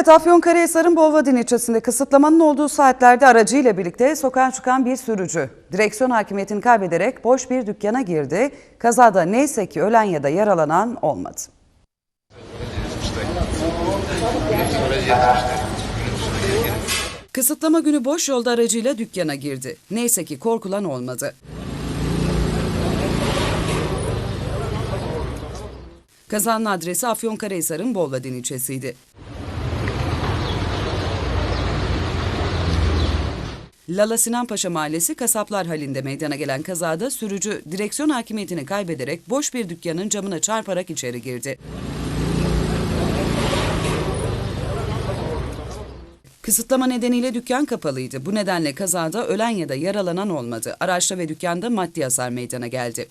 Evet Afyonkarahisar'ın Bolvadin ilçesinde kısıtlamanın olduğu saatlerde aracıyla birlikte sokağa çıkan bir sürücü direksiyon hakimiyetini kaybederek boş bir dükkana girdi. Kazada neyse ki ölen ya da yaralanan olmadı. Kısıtlama günü boş yolda aracıyla dükkana girdi. Neyse ki korkulan olmadı. Kazanın adresi Afyonkarahisar'ın Bolvadin ilçesiydi. Lala Sinanpaşa Mahallesi kasaplar halinde meydana gelen kazada sürücü direksiyon hakimiyetini kaybederek boş bir dükkanın camına çarparak içeri girdi. Kısıtlama nedeniyle dükkan kapalıydı. Bu nedenle kazada ölen ya da yaralanan olmadı. Araçta ve dükkanda maddi hasar meydana geldi.